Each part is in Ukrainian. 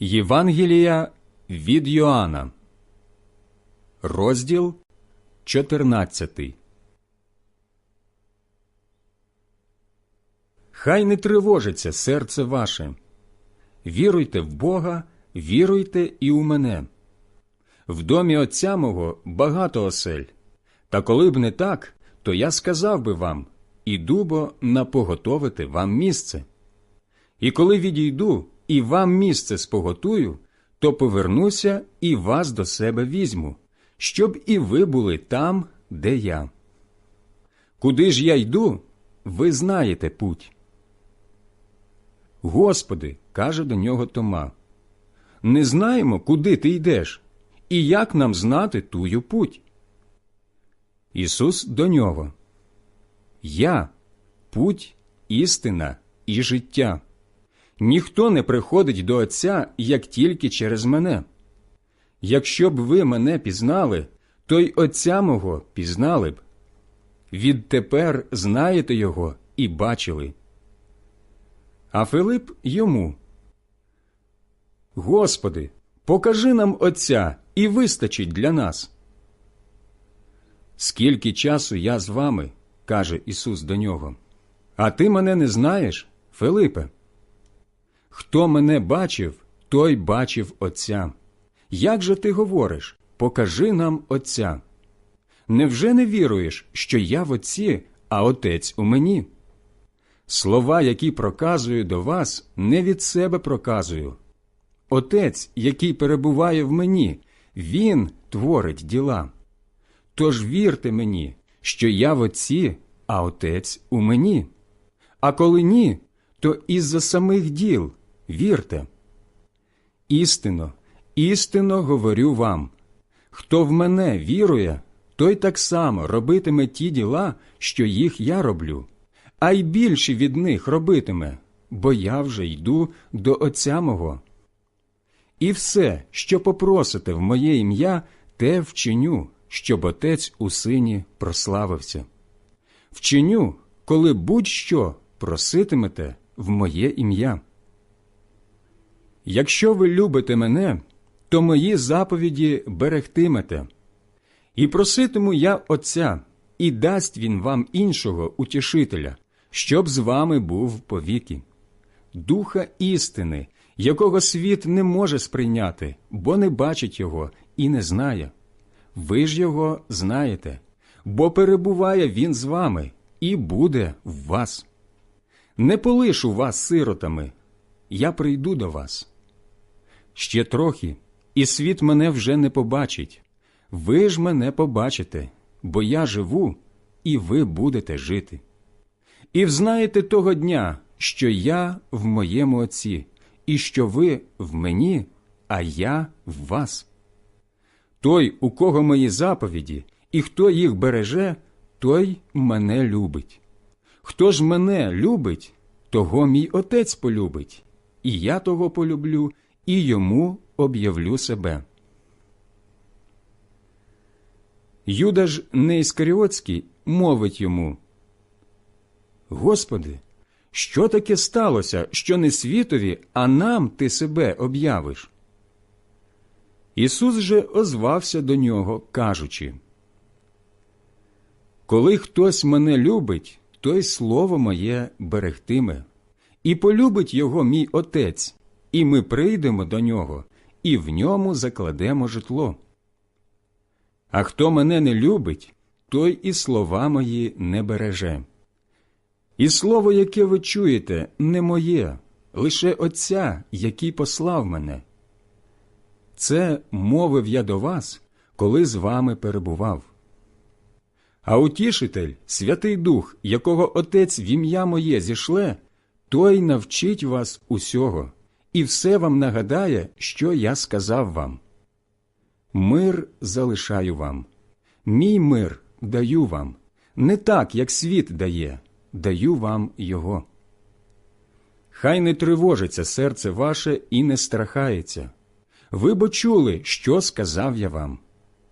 Євангелія від Йоанна, розділ 14. Хай не тривожиться серце ваше. Віруйте в Бога, віруйте і у мене. В домі отця мого багато осель. Та коли б не так, то я сказав би вам іду бо напоготовити вам місце. І коли відійду і вам місце споготую, то повернуся і вас до себе візьму, щоб і ви були там, де я. Куди ж я йду, ви знаєте путь. Господи, каже до нього Тома, не знаємо, куди ти йдеш, і як нам знати тую путь. Ісус до нього. Я путь, істина і життя. Ніхто не приходить до Отця, як тільки через мене. Якщо б ви мене пізнали, то й Отця мого пізнали б. Відтепер знаєте його і бачили. А Филип йому. Господи, покажи нам Отця і вистачить для нас. Скільки часу я з вами, каже Ісус до нього, а ти мене не знаєш, Филипе? Хто мене бачив, той бачив Отця. Як же ти говориш? Покажи нам Отця. Невже не віруєш, що я в Отці, а Отець у мені? Слова, які проказую до вас, не від себе проказую. Отець, який перебуває в мені, Він творить діла. Тож вірте мені, що я в Отці, а Отець у мені. А коли ні, то із-за самих діл вірте. Істинно, істинно говорю вам хто в мене вірує, той так само робитиме ті діла, що їх я роблю, а й більше від них робитиме, бо я вже йду до Отця мого. І все, що попросите в моє ім'я, те вчиню, щоб Отець у сині прославився. Вчиню, коли будь-що проситимете в моє ім'я. Якщо ви любите мене, то мої заповіді берегтимете. І проситиму я Отця, і дасть він вам іншого утішителя, щоб з вами був повіки, духа істини, якого світ не може сприйняти, бо не бачить його і не знає. Ви ж його знаєте, бо перебуває він з вами і буде в вас. Не полишу вас сиротами, я прийду до вас. Ще трохи, і світ мене вже не побачить. Ви ж мене побачите, бо я живу, і ви будете жити. І взнаєте того дня, що я в моєму Отці, і що ви в мені, а я в вас. Той, у кого мої заповіді, і хто їх береже, той мене любить. Хто ж мене любить, того мій отець полюбить, і я того полюблю, і йому об'явлю себе. Юда ж Неіскаріотський мовить йому Господи, що таке сталося, що не світові, а нам ти себе об'явиш? Ісус же озвався до нього, кажучи Коли хтось мене любить, той слово моє берегтиме, і полюбить його мій Отець, і ми прийдемо до нього, і в ньому закладемо житло. А хто мене не любить, той і слова мої не береже. І слово, яке ви чуєте, не моє, лише Отця, який послав мене. Це мовив я до вас, коли з вами перебував. А утішитель, Святий Дух, якого Отець в ім'я моє зішле, той навчить вас усього і все вам нагадає, що я сказав вам. Мир залишаю вам, мій мир даю вам, не так, як світ дає, даю вам його. Хай не тривожиться серце ваше і не страхається. Ви бо чули, що сказав я вам.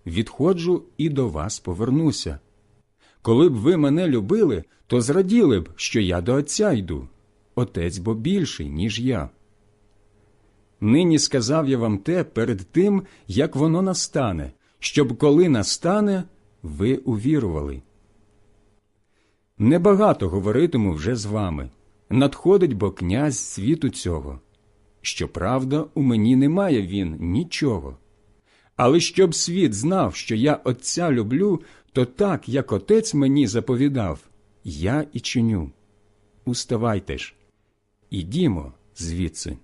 Відходжу і до вас повернуся. Коли б ви мене любили, то зраділи б, що я до Отця йду, Отець бо більший, ніж я. Нині сказав я вам те перед тим, як воно настане, щоб коли настане, ви увірували. Небагато говоритиму вже з вами. Надходить бо князь світу цього. Щоправда, у мені немає він нічого. Але щоб світ знав, що я Отця люблю, то так, як Отець мені заповідав, я і чиню. Уставайте ж, ідімо звідси.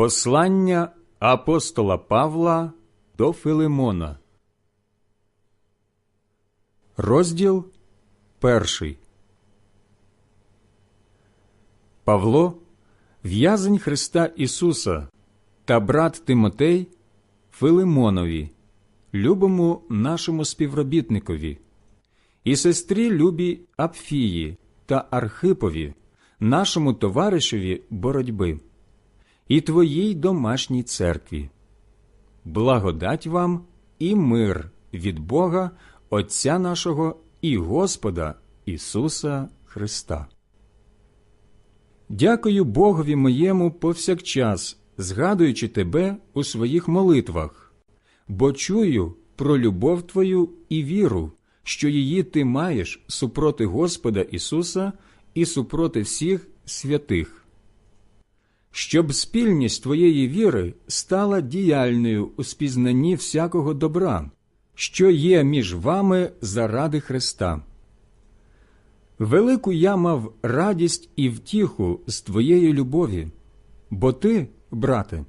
Послання апостола Павла до Филимона. Розділ перший. Павло, в'язень Христа Ісуса та брат Тимотей Филимонові, любому нашому співробітникові, і сестрі любі Апфії та Архипові, нашому товаришеві боротьби і твоїй домашній церкві. Благодать вам і мир від Бога, Отця нашого і Господа Ісуса Христа. Дякую Богові моєму повсякчас, згадуючи тебе у своїх молитвах, бо чую про любов твою і віру, що її ти маєш супроти Господа Ісуса і супроти всіх святих щоб спільність твоєї віри стала діяльною у спізнанні всякого добра, що є між вами заради Христа. Велику я мав радість і втіху з твоєї любові, бо ти, брате,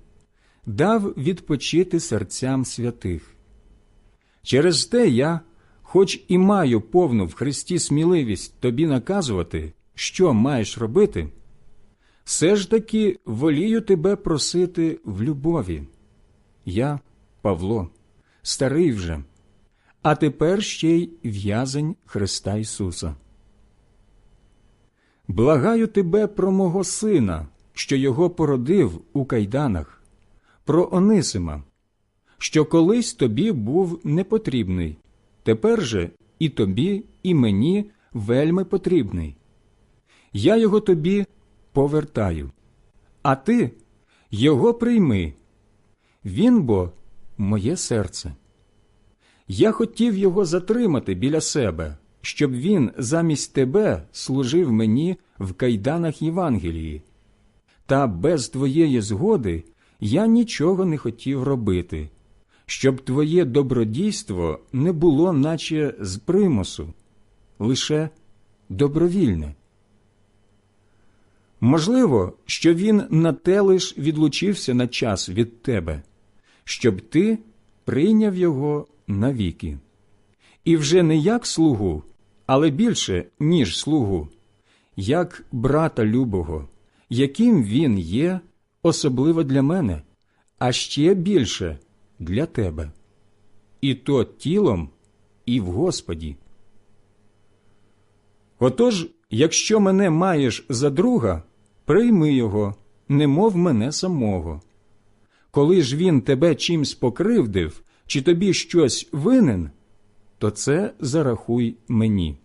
дав відпочити серцям святих. Через те я, хоч і маю повну в Христі сміливість тобі наказувати, що маєш робити все ж таки волію тебе просити в любові. Я, Павло, старий вже, а тепер ще й в'язень Христа Ісуса. Благаю тебе про мого сина, що його породив у кайданах, про Онисима, що колись тобі був непотрібний, тепер же і тобі, і мені вельми потрібний. Я його тобі повертаю, а ти його прийми. Він бо моє серце. Я хотів його затримати біля себе, щоб він замість тебе служив мені в кайданах Євангелії. Та без твоєї згоди я нічого не хотів робити, щоб твоє добродійство не було, наче з примусу, лише добровільне. Можливо, що він на те лиш відлучився на час від тебе, щоб ти прийняв його навіки. І вже не як слугу, але більше, ніж слугу, як брата любого, яким він є, особливо для мене, а ще більше для тебе, і то тілом, і в Господі. Отож, якщо мене маєш за друга, прийми його, немов мене самого. Коли ж він тебе чимсь покривдив, чи тобі щось винен, то це зарахуй мені.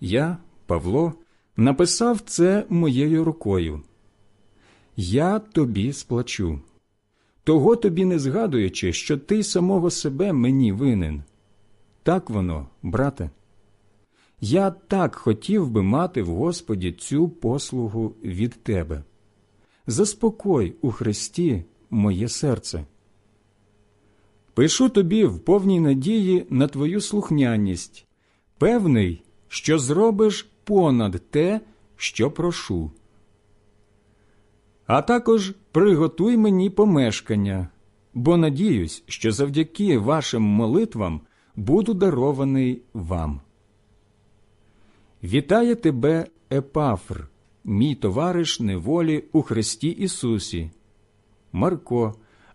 Я, Павло, написав це моєю рукою. Я тобі сплачу, того тобі не згадуючи, що ти самого себе мені винен. Так воно, брате. Я так хотів би мати в Господі цю послугу від тебе. Заспокой у Христі моє серце. Пишу тобі в повній надії на твою слухняність, певний, що зробиш понад те, що прошу. А також приготуй мені помешкання, бо надіюсь, що завдяки вашим молитвам буду дарований вам. Вітає тебе, Епафр, мій товариш неволі у Христі Ісусі, Марко,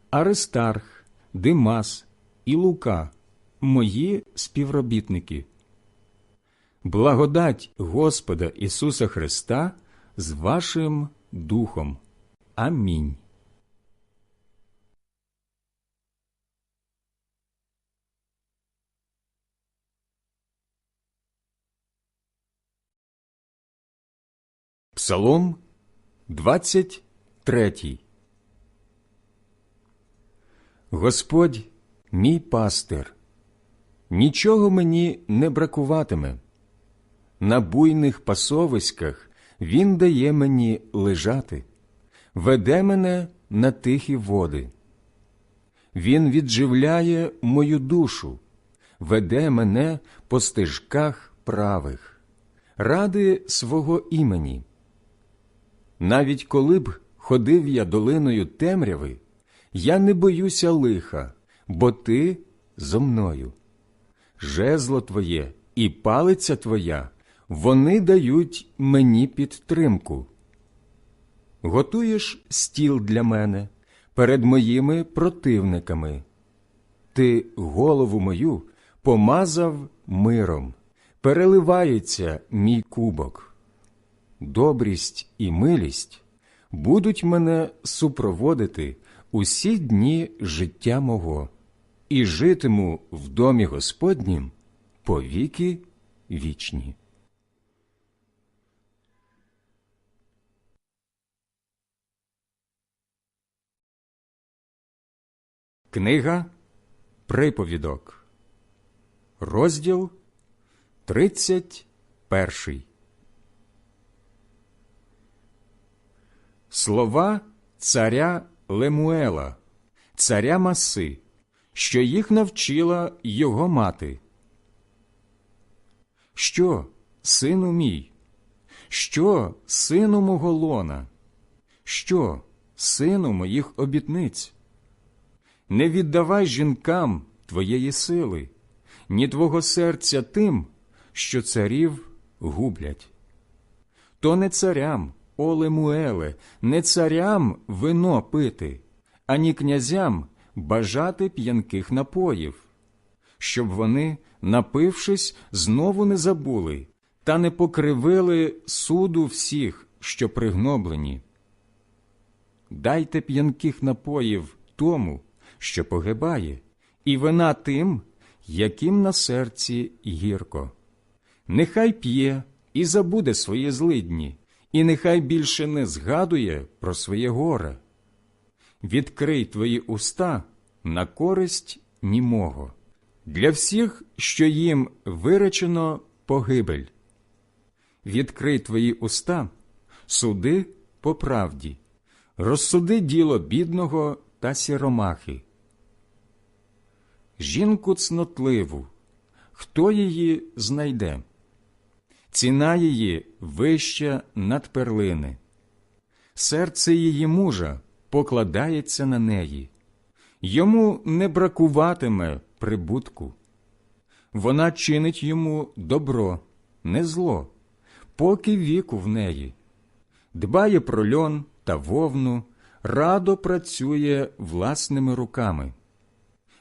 Аристарх, Димас і Лука, мої співробітники. Благодать Господа Ісуса Христа з вашим Духом. Амінь. Псалом 23 Господь мій пастир, нічого мені не бракуватиме. На буйних пасовиськах Він дає мені лежати, веде мене на тихі води. Він відживляє мою душу, веде мене по стежках правих, ради свого імені. Навіть коли б ходив я долиною темряви, я не боюся лиха, бо ти зо мною. Жезло твоє і палиця твоя, вони дають мені підтримку. Готуєш стіл для мене перед моїми противниками. Ти голову мою помазав миром, переливається мій кубок. Добрість і милість будуть мене супроводити усі дні життя мого, і житиму в домі Господнім по віки вічні. Книга Приповідок, розділ 31 Слова царя Лемуела, царя Маси, що їх навчила його мати. Що, сину мій? Що, сину мого лона? Що, сину моїх обітниць? Не віддавай жінкам твоєї сили, ні твого серця тим, що царів гублять. То не царям, о Лемуеле, не царям вино пити, ані князям бажати п'янких напоїв, щоб вони, напившись, знову не забули та не покривили суду всіх, що пригноблені. Дайте п'янких напоїв тому, що погибає, і вина тим, яким на серці гірко. Нехай п'є і забуде свої злидні, і нехай більше не згадує про своє горе. Відкрий твої уста на користь німого, для всіх, що їм виречено погибель. Відкрий твої уста, суди по правді, розсуди діло бідного та сіромахи. Жінку цнотливу, хто її знайде? Ціна її вища над перлини, серце її мужа покладається на неї, йому не бракуватиме прибутку. Вона чинить йому добро, не зло, поки віку в неї, дбає про льон та вовну, радо працює власними руками.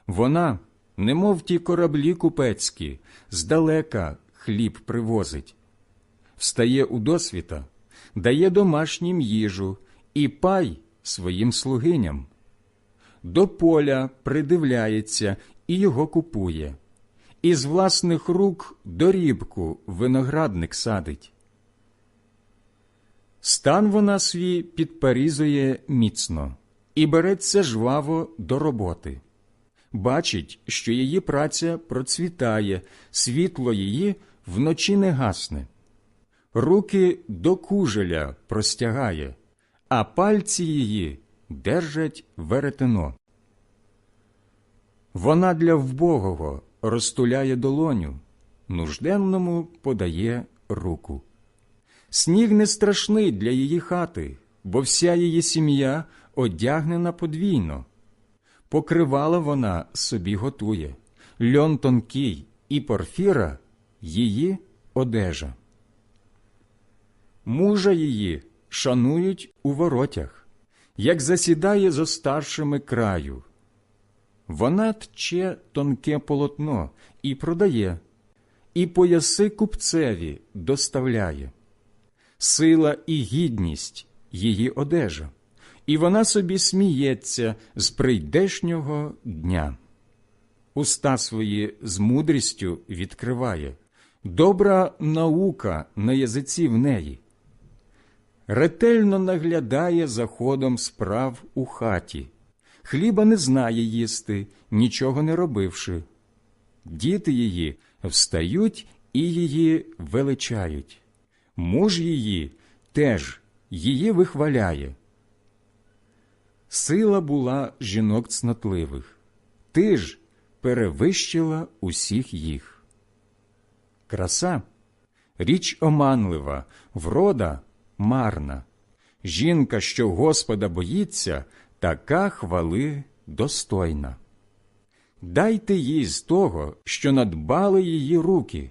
Вона, немов ті кораблі купецькі, здалека хліб привозить, встає у досвіта, дає домашнім їжу і пай своїм слугиням. До поля придивляється і його купує, із власних рук дорібку виноградник садить. Стан вона свій підпарізує міцно і береться жваво до роботи. Бачить, що її праця процвітає, світло її вночі не гасне. Руки до кужеля простягає, а пальці її держать веретено. Вона для вбогого розтуляє долоню, нужденному подає руку. Сніг не страшний для її хати, бо вся її сім'я одягнена подвійно. Покривала вона собі готує, льон тонкий і порфіра її одежа. Мужа її шанують у воротях, як засідає зо старшими краю. Вона тче тонке полотно і продає, і пояси купцеві доставляє сила і гідність її одежа, і вона собі сміється з прийдешнього дня. Уста свої з мудрістю відкриває, добра наука на язиці в неї. Ретельно наглядає за ходом справ у хаті, хліба не знає їсти, нічого не робивши. Діти її встають і її величають. Муж її теж її вихваляє. Сила була жінок цнотливих, ти ж перевищила усіх їх. Краса річ оманлива, врода марна. Жінка, що Господа боїться, така хвали достойна. Дайте їй з того, що надбали її руки,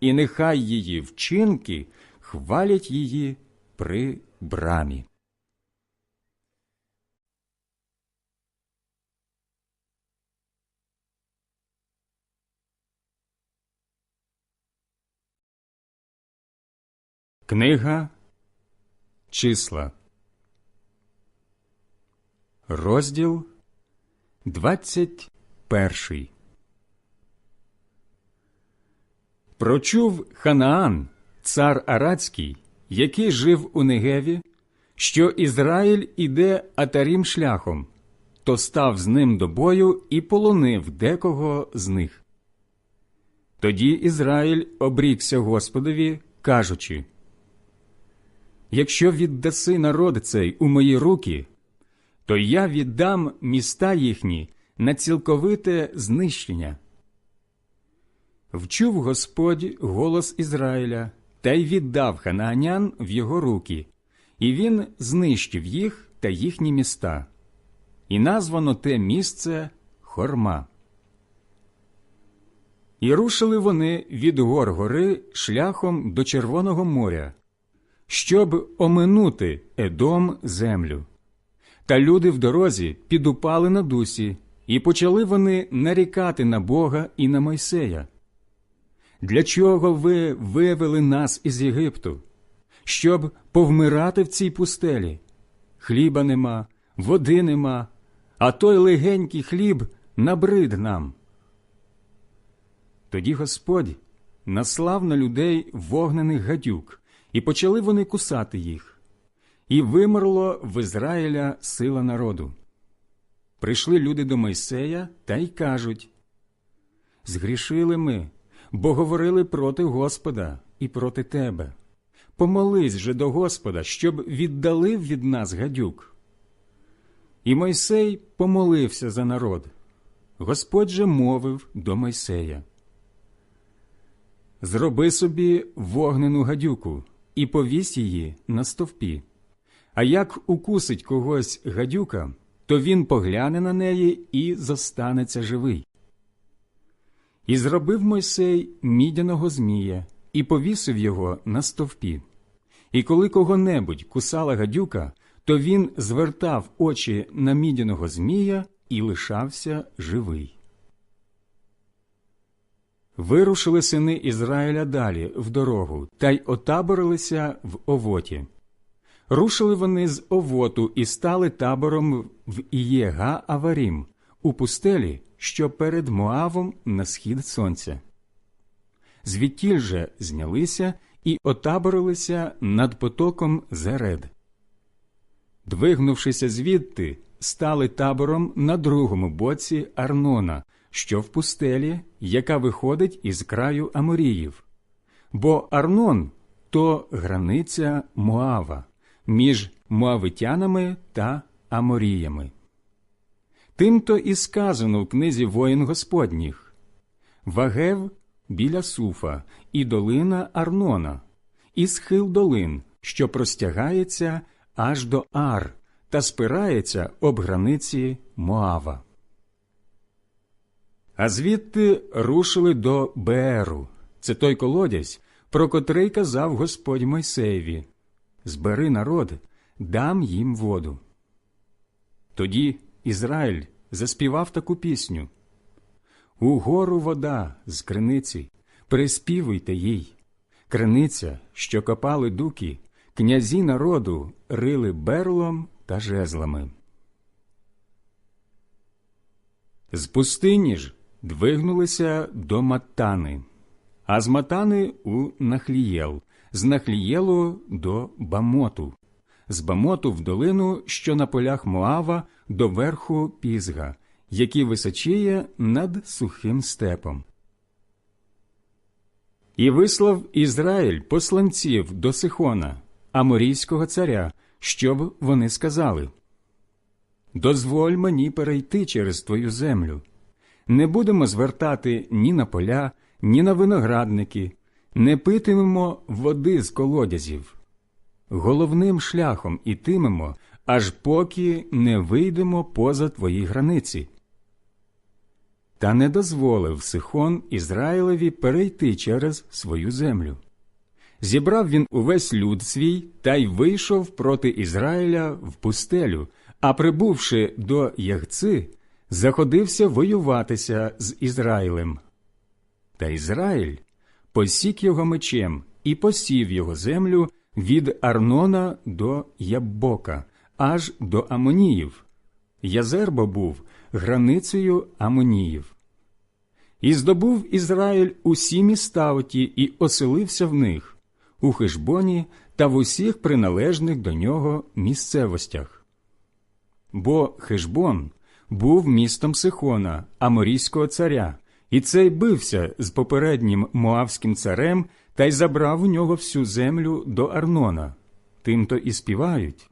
і нехай її вчинки хвалять її при брамі. Книга Числа Розділ двадцять перший Прочув Ханаан, цар Арацький, який жив у Негеві, що Ізраїль іде атарім шляхом, то став з ним до бою і полонив декого з них. Тоді Ізраїль обрікся Господові, кажучи Якщо віддаси народ цей у мої руки, то я віддам міста їхні на цілковите знищення. Вчув Господь голос Ізраїля та й віддав ханаанян в його руки, і він знищив їх та їхні міста, і названо те місце Хорма. І рушили вони від гор гори шляхом до Червоного моря, щоб оминути Едом землю. Та люди в дорозі підупали на дусі, і почали вони нарікати на Бога і на Мойсея. Для чого ви вивели нас із Єгипту? Щоб повмирати в цій пустелі? Хліба нема, води нема, а той легенький хліб набрид нам. Тоді Господь наслав на людей вогнених гадюк, і почали вони кусати їх. І вимерло в Ізраїля сила народу. Прийшли люди до Мойсея та й кажуть Згрішили ми, бо говорили проти Господа і проти тебе. Помолись же до Господа, щоб віддалив від нас гадюк. І Мойсей помолився за народ. Господь же мовив до Мойсея Зроби собі вогнену гадюку і повісь її на стовпі. А як укусить когось гадюка, то він погляне на неї і зостанеться живий. І зробив Мойсей мідяного змія і повісив його на стовпі. І коли кого-небудь кусала гадюка, то він звертав очі на мідяного змія і лишався живий. Вирушили сини Ізраїля далі в дорогу та й отаборилися в овоті. Рушили вони з овоту і стали табором в Ієга Аварім, у пустелі, що перед Моавом на схід сонця. Звідтіль же знялися і отаборилися над потоком Зеред. Двигнувшися звідти, стали табором на другому боці Арнона, що в пустелі, яка виходить із краю Аморіїв. Бо Арнон то границя Моава між Моавитянами та Аморіями. Тимто і сказано в книзі воїн Господніх Вагев біля Суфа, і долина Арнона, і схил долин, що простягається аж до Ар та спирається об границі Моава. А звідти рушили до Беру. Це той колодязь, про котрий казав Господь Мойсеєві Збери народ, дам їм воду. Тоді Ізраїль заспівав таку пісню Угору вода з криниці, приспівуйте їй. Криниця, що копали дуки, князі народу рили берлом та жезлами. З пустині ж двигнулися до Матани, а з Матани у Нахлієл, з Нахлієлу до Бамоту, з Бамоту в долину, що на полях Моава, до верху Пізга, який височіє над сухим степом. І вислав Ізраїль посланців до Сихона, аморійського царя, щоб вони сказали Дозволь мені перейти через твою землю. Не будемо звертати ні на поля, ні на виноградники, не питимемо води з колодязів. Головним шляхом ітимемо, аж поки не вийдемо поза твої границі. Та не дозволив Сихон Ізраїлеві перейти через свою землю. Зібрав він увесь люд свій та й вийшов проти Ізраїля в пустелю, а прибувши до Ягци, заходився воюватися з Ізраїлем. Та Ізраїль посік його мечем і посів його землю від Арнона до Яббока, аж до Амоніїв. Язербо був границею Амоніїв. І здобув Ізраїль усі міста оті і оселився в них, у Хижбоні та в усіх приналежних до нього місцевостях. Бо Хижбон був містом Сихона, Аморійського царя, і цей бився з попереднім Моавським царем та й забрав у нього всю землю до Арнона. Тимто і співають.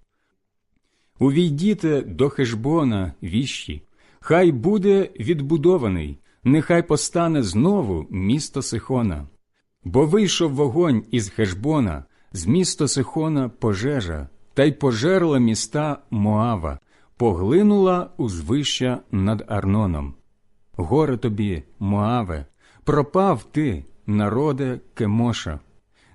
Увійдіте до Хешбона віщі, хай буде відбудований, нехай постане знову місто Сихона. Бо вийшов вогонь із Хешбона, з міста Сихона пожежа, та й пожерла міста Моава, поглинула узвища над Арноном. Горе тобі, Моаве, пропав ти, народе Кемоша,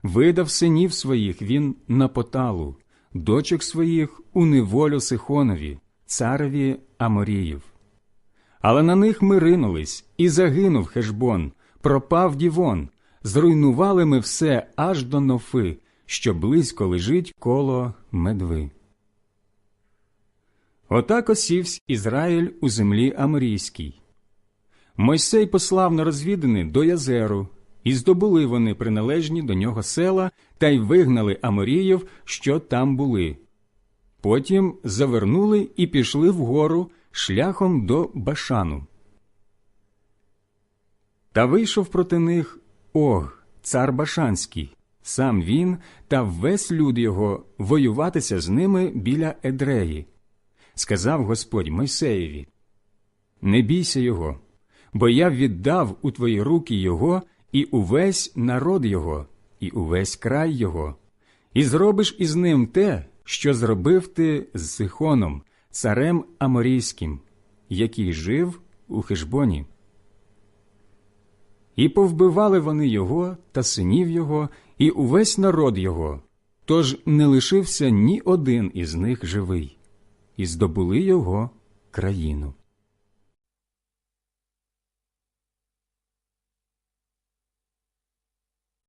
видав синів своїх він на поталу, дочок своїх у неволю Сихонові, цареві Аморіїв. Але на них ми ринулись, і загинув Хешбон, пропав Дівон, зруйнували ми все аж до Нофи, що близько лежить коло медви. Отак осівсь Ізраїль у землі Аморійській. Мойсей послав на розвідини до Язеру, і здобули вони приналежні до нього села та й вигнали Аморіїв, що там були. Потім завернули і пішли вгору шляхом до Башану. Та вийшов проти них Ог, цар Башанський, сам він та весь люд його воюватися з ними біля Едреї. Сказав Господь Мойсеєві: Не бійся його, бо я віддав у твої руки його і увесь народ його, і увесь край його, і зробиш із ним те, що зробив ти з Сихоном, царем Аморійським, який жив у Хижбоні. І повбивали вони його та синів його, і увесь народ його, тож не лишився ні один із них живий, і здобули його країну.